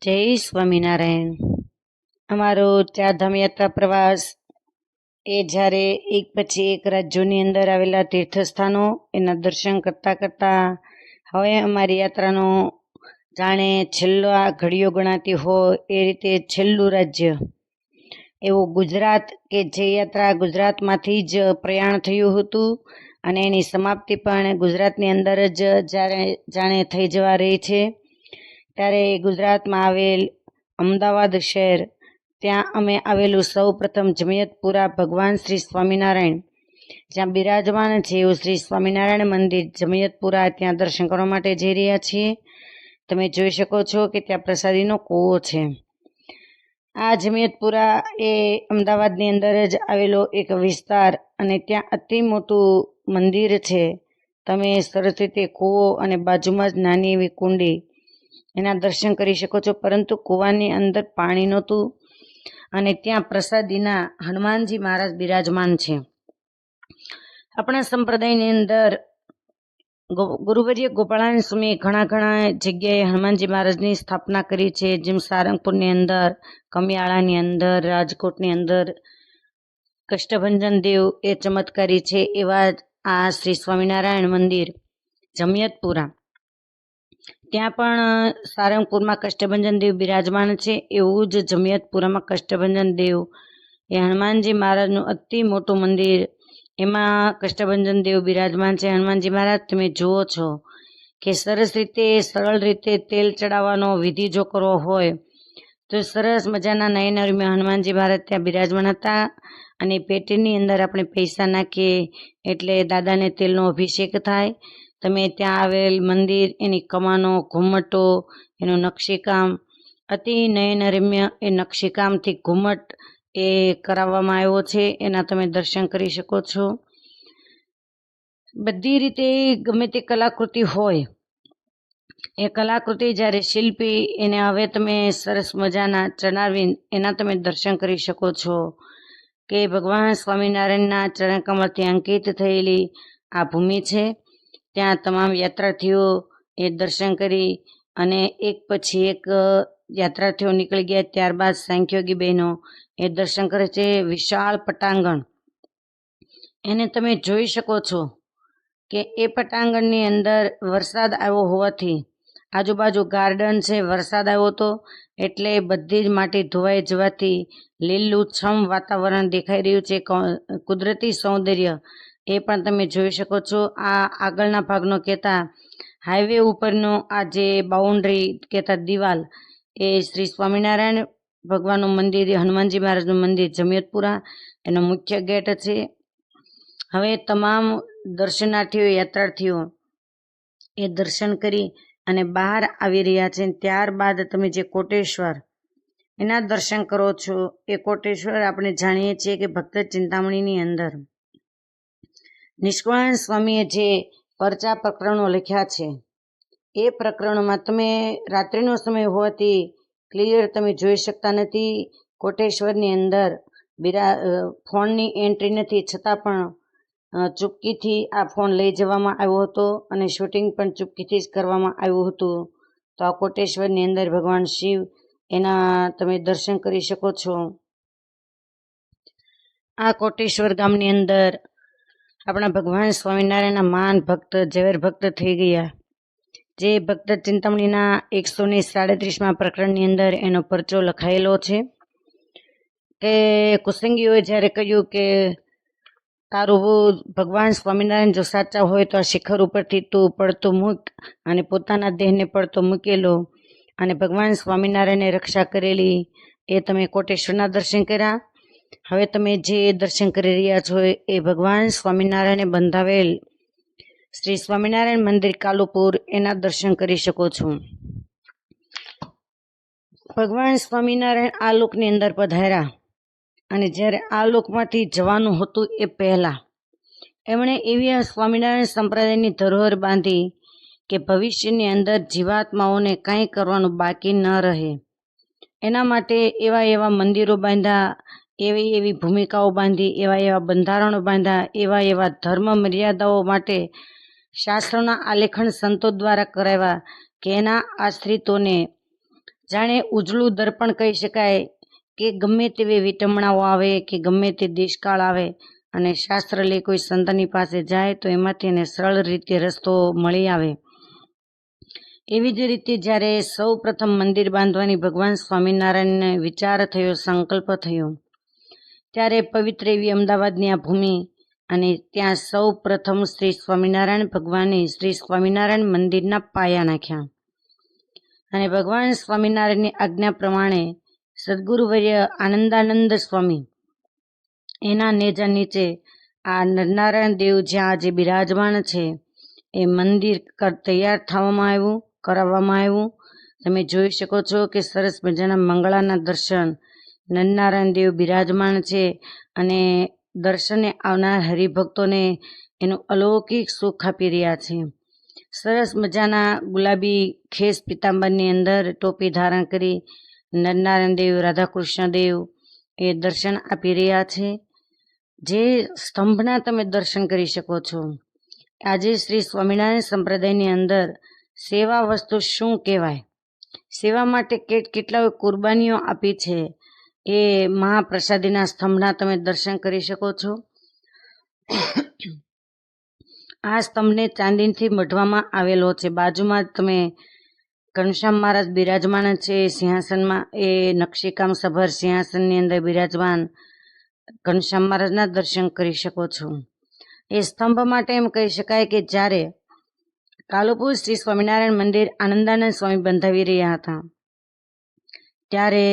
જય સ્વામિનારાયણ. અમારો ચારધામ યાત્રા પ્રવાસ એ જ્યારે એક પછી એક રાજ્યોની અંદર આવેલા તીર્થસ્થાનો એના દર્શન કરતાં કરતાં હવે અમારી યાત્રાનો જાણે છેલ્લો આ ઘડીઓ ગણાતી હોય એ રીતે છેલ્લું રાજ્ય. એવું ગુજરાત કે જે યાત્રા ગુજરાતમાંથી જ પ્રયાણ થયું હતું અને એની સમાપ્તિ પણ ગુજરાતની અંદર જ જ્યારે જાણે થઈ જવા રહી છે. ત્યારે ગુજરાતમાં આવેલ અમદાવાદ શહેર, ત્યાં અમે આવેલું સૌ પ્રથમ જમિયતપુરા ભગવાન શ્રી સ્વામિનારાયણ, જ્યાં બિરાજમાન છે એવું શ્રી સ્વામિનારાયણ મંદિર જમિયતપુરા ત્યાં દર્શન કરવા માટે જઈ રહ્યા છીએ. તમે જોઈ શકો છો કે ત્યાં પ્રસાદીનો કૂવો છે. આ જમિયતપુરા એ અમદાવાદની અંદર જ આવેલો એક વિસ્તાર અને ત્યાં અતિ મોટું મંદિર છે. તમે સરસ રીતે કૂવો અને બાજુમાં જ નાની એવી કુંડી એના દર્શન કરી શકો છો. પરંતુ કૂવાની અંદર પાણી નહોતું અને ત્યાં પ્રસાદીના હનુમાનજી મહારાજ બિરાજમાન છે. આપણા સંપ્રદાયની અંદર ગુરુવર્ય ગોપાળાન સ્વામીએ ઘણા ઘણા જગ્યાએ હનુમાનજી મહારાજની સ્થાપના કરી છે. જેમ સારંગપુરની અંદર, કમિયાળાની અંદર, રાજકોટની અંદર, કષ્ટભંજન દેવ એ ચમત્કારી છે એવા આ શ્રી સ્વામિનારાયણ મંદિર, જમિયતપુરા. ત્યાં પણ સારંગપુરમાં કષ્ટભંજન દેવ બિરાજમાન છે. એવું જ જમિયતપુરામાં કષ્ટભંજન દેવ એ હનુમાનજી મહારાજનું અતિ મોટું મંદિર. એમાં કષ્ટભંજન દેવ બિરાજમાન છે. હનુમાનજી મહારાજ, તમે જુઓ છો કે સરસ રીતે, સરળ રીતે તેલ ચડાવવાનો વિધિ જો કરવો હોય, તો સરસ મજાના નયનરમ્ય હનુમાનજી મહારાજ ત્યાં બિરાજમાન હતા અને પેટીની અંદર આપણે પૈસા નાખીએ એટલે દાદાને તેલનો અભિષેક થાય. તમે ત્યાં આવેલ મંદિર, એની કમાનો, ઘુમ્મટો, એનું નકશીકામ, અતિ નયનરમ્ય એ નકશીકામથી ઘુમ્મટ એ કરાવવામાં આવ્યો છે, એના તમે દર્શન કરી શકો છો. બધી રીતે ગમે તે કલાકૃતિ હોય, એ કલાકૃતિ જ્યારે શિલ્પી, એને હવે તમે સરસ મજાના ચણાવી એના તમે દર્શન કરી શકો છો. કે ભગવાન સ્વામિનારાયણના ચરણકમળથી અંકિત થયેલી આ ભૂમિ છે. ત્યાં તમામ યાત્રાર્થીઓ એ દર્શન કરી અને એક પછી એક યાત્રાર્થીઓ નીકળી ગયા. ત્યારબાદ સાંખ્યોગી બહેનો એ દર્શન કરે છે. વિશાળ પટાંગણ. એને તમે જોઈ શકો છો કે એ પટાંગણની અંદર વરસાદ આવ્યો હોવાથી આજુબાજુ ગાર્ડન છે. વરસાદ આવ્યો હતો એટલે બધી જ માટી ધોવાઈ જવાથી લીલુંછમ વાતાવરણ દેખાઈ રહ્યું છે. કુદરતી સૌંદર્ય એ પણ તમે જોઈ શકો છો. આ આગળના ભાગનો કહેતા હાઈવે ઉપરનો આ જે બાઉન્ડ્રી કહેતા દિવાલ એ શ્રી સ્વામિનારાયણ ભગવાનનું મંદિર હનુમાનજી મહારાજનું મંદિર જમિયતપુરા, એનો મુખ્ય ગેટ છે. હવે તમામ દર્શનાર્થીઓ, યાત્રાર્થીઓ એ દર્શન કરી અને બહાર આવી રહ્યા છે. ત્યારબાદ તમે જે કોટેશ્વર એના દર્શન કરો છો. એ કોટેશ્વર આપણે જાણીએ છીએ કે ભક્ત ચિંતામણીની અંદર નિષ્કુળાનંદ સ્વામીએ જે પરચા પ્રકરણો લખ્યા છે, એ પ્રકરણોમાં તમે રાત્રિનો સમય હોવાથી ક્લિયર તમે જોઈ શકતા નથી. કોટેશ્વરની અંદર બિરા ફોનની એન્ટ્રી નથી, છતાં પણ ચૂપકીથી આ ફોન લઈ જવામાં આવ્યો હતો અને શૂટિંગ પણ ચૂપકીથી જ કરવામાં આવ્યું હતું. તો આ કોટેશ્વરની અંદર ભગવાન શિવ એના તમે દર્શન કરી શકો છો. આ કોટેશ્વર ગામની અંદર આપણા ભગવાન સ્વામિનારાયણના માન ભક્ત, ઝવેર ભક્ત થઈ ગયા. જે ભક્ત ચિંતામણીના એકસો ને સાડત્રીસમાં પ્રકરણની અંદર એનો પરચો લખાયેલો છે કે કુસંગીઓએ જ્યારે કહ્યું કે તારું ભગવાન સ્વામિનારાયણ જો સાચા હોય તો આ શિખર ઉપરથી તું પડતો મૂક અને પોતાના દેહને પડતો મૂકેલો અને ભગવાન સ્વામિનારાયણે રક્ષા કરેલી એ તમે કોટેશ્વરના દર્શન કર્યા? હવે તમે જે દર્શન કરી રહ્યા છો એ ભગવાન સ્વામિનારાયણે બંધાવેલ. શ્રી સ્વામિનારાયણ મંદિર કાલુપુર, એના દર્શન કરી શકો છો. ભગવાન સ્વામિનારાયણ આ લોકની અંદર પધાર્યા અને જ્યારે આ લોકમાંથી જવાનું હતું એ પહેલાં, એમણે એવી આ સ્વામિનારાયણ સંપ્રદાયની ધરોહર બાંધી કે ભવિષ્યની અંદર જીવાત્માઓને કાંઈ કરવાનું બાકી ન રહે. એના માટે એવા એવા મંદિરો બાંધ્યા એવી એવી ભૂમિકાઓ બાંધી, એવા એવા બંધારણો બાંધ્યા, એવા એવા ધર્મ મર્યાદાઓ માટે શાસ્ત્રોના આલેખન સંતો દ્વારા કરાવ્યા કે એના આશ્રિતોને જાણે ઉજળું દર્પણ કહી શકાય કે ગમે તેવી વિટમણાઓ આવે, કે ગમે તે દેશકાળ આવે અને શાસ્ત્ર લે કોઈ સંતની પાસે જાય તો એમાંથી એને સરળ રીતે રસ્તો મળી આવે. એવી જ રીતે જ્યારે સૌ પ્રથમ મંદિર બાંધવાની ભગવાન સ્વામિનારાયણને વિચાર થયો, સંકલ્પ થયો ત્યારે પવિત્ર એવી અમદાવાદની આ ભૂમિ અને ત્યાં સૌ પ્રથમ શ્રી સ્વામિનારાયણ ભગવાને શ્રી સ્વામિનારાયણ મંદિરના પાયા નાખ્યા. અને ભગવાન સ્વામિનારાયણની આજ્ઞા પ્રમાણે સદગુરુવર્ય આનંદાનંદ સ્વામી એના નેજા નીચે આ નરનારાયણ દેવ જ્યાં આજે બિરાજમાન છે, એ મંદિર તૈયાર થવામાં આવ્યું, કરાવવામાં આવ્યું. તમે જોઈ શકો છો કે સરસ મજાના મંગળાના દર્શન નરનારાયણ દેવ બિરાજમાન છે અને દર્શને આવનાર હરિભક્તોને એનું અલૌકિક સુખ આપી રહ્યા છે. સરસ મજાના ગુલાબી ખેસ પિતાંબરની અંદર ટોપી ધારણ કરી નરનારાયણ દેવ, રાધાકૃષ્ણ દેવ એ દર્શન આપી રહ્યા છે. જે સ્તંભના તમે દર્શન કરી શકો છો. આજે શ્રી સ્વામિનારાયણ સંપ્રદાયની અંદર સેવા વસ્તુ શું કહેવાય? સેવા માટે કેટ કેટલા કુરબાનીઓ આપી છે. એ મહાપ્રસાદીના સ્તંભના તમે દર્શન કરી શકો છો. આ સ્તંભને ચાંદીથી મઢવામાં આવેલો છે. બાજુમાં તમે ઘનશ્યામ મહારાજ બિરાજમાન છે. સિંહાસનમાં એ નકશીકામ સભર સિંહાસનની અંદર બિરાજમાન ઘનશ્યામ મહારાજના દર્શન કરી શકો છો. એ સ્તંભ માટે એમ કહી શકાય કે જ્યારે કાલુપુર શ્રી સ્વામિનારાયણ મંદિર આનંદાનંદ સ્વામી બંધાવી રહ્યા હતા, ત્યારે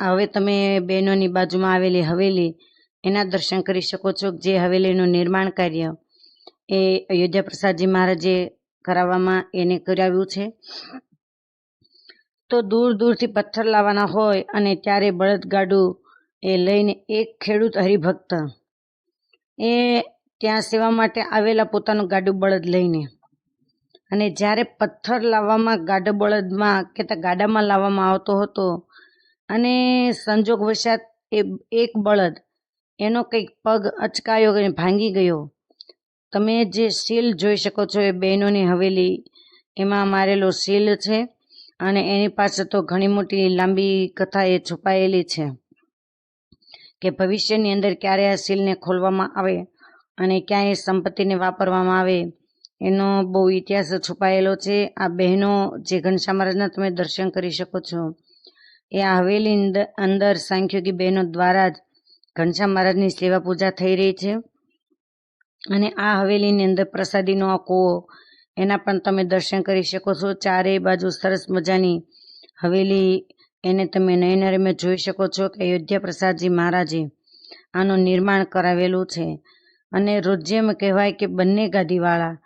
હવે તમે બહેનોની બાજુમાં આવેલી હવેલી, એના દર્શન કરી શકો છો જે હવેલીનું નિર્માણ કાર્ય એ અયોધ્યા પ્રસાદજી મહારાજે કરાવવામાં એને કરાવ્યું છે. તો દૂર દૂરથી પથ્થર લાવવાના હોય અને ત્યારે બળદગાડું એ લઈને એક ખેડૂત હરિભક્ત એ ત્યાં સેવા માટે આવેલા પોતાનું ગાડું બળદ લઈને અને જ્યારે પથ્થર લાવવામાં ગાડો બળદમાં કે ગાડામાં લાવવામાં આવતો હતો અને સંજોગ વશાત એ એક બળદ. એનો કંઈક પગ અચકાયો અને ભાંગી ગયો. તમે જે સીલ જોઈ શકો છો એ બહેનોની હવેલી. એમાં મારેલો સીલ છે અને એની પાસે તો ઘણી મોટી લાંબી કથા એ છુપાયેલી છે કે ભવિષ્યની અંદર ક્યારે આ સીલને ખોલવામાં આવે અને ક્યાં એ સંપત્તિને વાપરવામાં આવે. એનો બહુ ઇતિહાસ છુપાયેલો છે. આ બહેનો જે ઘનશ્યામ મહારાજના તમે દર્શન કરી શકો છો. એ આ હવેલી અંદર- સાંખ્યોગી બહેનો દ્વારા જ ઘનશ્યામ મહારાજની સેવા પૂજા થઈ રહી છે. અને આ હવેલીની અંદર પ્રસાદીનો આ કૂવો, એના પણ તમે દર્શન કરી શકો છો. ચારેય બાજુ સરસ મજાની હવેલી, એને તમે નયનરમે જોઈ શકો છો કે અયોધ્યા પ્રસાદજી મહારાજે આનું નિર્માણ કરાવેલું છે. અને રોજ્યમ કહેવાય કે બંને ગાદીવાળા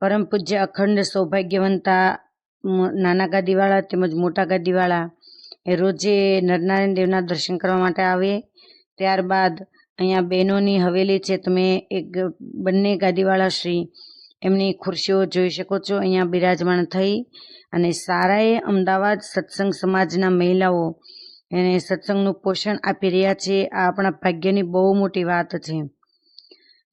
પરમ પૂજ્ય અખંડ સૌભાગ્યવંતા નાના ગાદીવાળા તેમજ મોટા ગાદીવાળા એ રોજે નરનારાયણ દેવના દર્શન કરવા માટે આવે. ત્યારબાદ અહીંયા બહેનોની હવેલી છે. તમે એક બંને ગાદીવાળા શ્રી એમની ખુરશીઓ જોઈ શકો છો. અહીંયા બિરાજમાન થઈ અને સારાએ અમદાવાદ સત્સંગ સમાજના મહિલાઓ એને સત્સંગનું પોષણ આપી રહ્યા છે. આ આપણા ભાગ્યની બહુ મોટી વાત છે.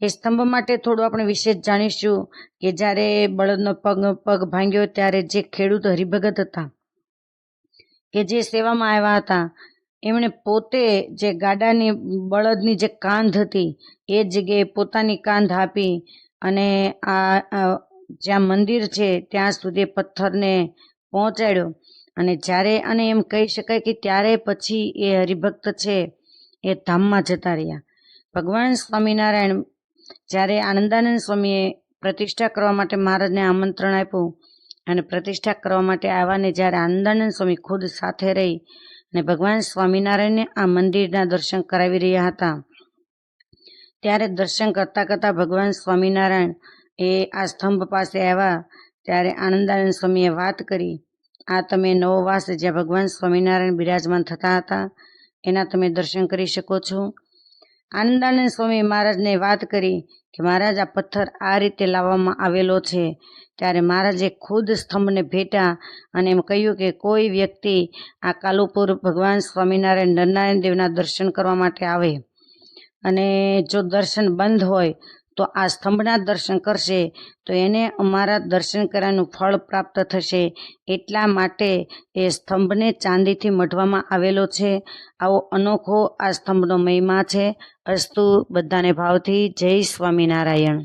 એ સ્તંભ માટે થોડું આપણે વિશેષ જાણીશું કે જ્યારે બળદનો પગ પગ ભાંગ્યો ત્યારે જે ખેડૂત હરિભગત હતા કે જે સેવામાં આવ્યા હતા, એમણે પોતે જે ગાડાની બળદની જે કાંધ હતી, એ જગ્યાએ પોતાની કાંધ આપી અને આ જ્યાં મંદિર છે, ત્યાં સુધી પથ્થરને પહોંચાડ્યો. અને જ્યારે, અને એમ કહી શકાય કે ત્યારે પછી એ હરિભક્ત છે, એ ધામમાં જતા રહ્યા. ભગવાન સ્વામિનારાયણ જ્યારે આનંદાનંદ સ્વામીએ પ્રતિષ્ઠા કરવા માટે મહારાજને આમંત્રણ આપ્યું અને પ્રતિષ્ઠા કરવા માટે આવ્યાને જ્યારે આનંદાનંદ સ્વામી ખુદ સાથે રહી અને ભગવાન સ્વામિનારાયણને આ મંદિરના દર્શન કરાવી રહ્યા હતા. ત્યારે દર્શન કરતાં કરતાં ભગવાન સ્વામિનારાયણ એ આ સ્તંભ પાસે આવ્યા. ત્યારે આનંદાનંદ સ્વામીએ વાત કરી, આ તમે નવો વાસ જ્યાં ભગવાન સ્વામિનારાયણ બિરાજમાન થતા હતા, એના તમે દર્શન કરી શકો છો? આનંદાનંદ સ્વામી મહારાજને વાત કરી કે, મહારાજ, આ પથ્થર આ રીતે લાવવામાં આવેલો છે. ત્યારે મહારાજે ખુદ સ્તંભને ભેટા અને એમ કહ્યું કે કોઈ વ્યક્તિ આ કાલુપુર ભગવાન સ્વામિનારાયણ નરનારાયણ દેવના દર્શન કરવા માટે આવે અને જો દર્શન બંધ હોય તો આ સ્તંભના દર્શન કરશે, તો એને અમારા દર્શન કરવાનું ફળ પ્રાપ્ત થશે. એટલા માટે એ સ્તંભને ચાંદીથી મઢવામાં આવેલો છે. આવો અનોખો આ સ્તંભનો મહિમા છે. અસ્તુ બધાને ભાવથી જય સ્વામિનારાયણ.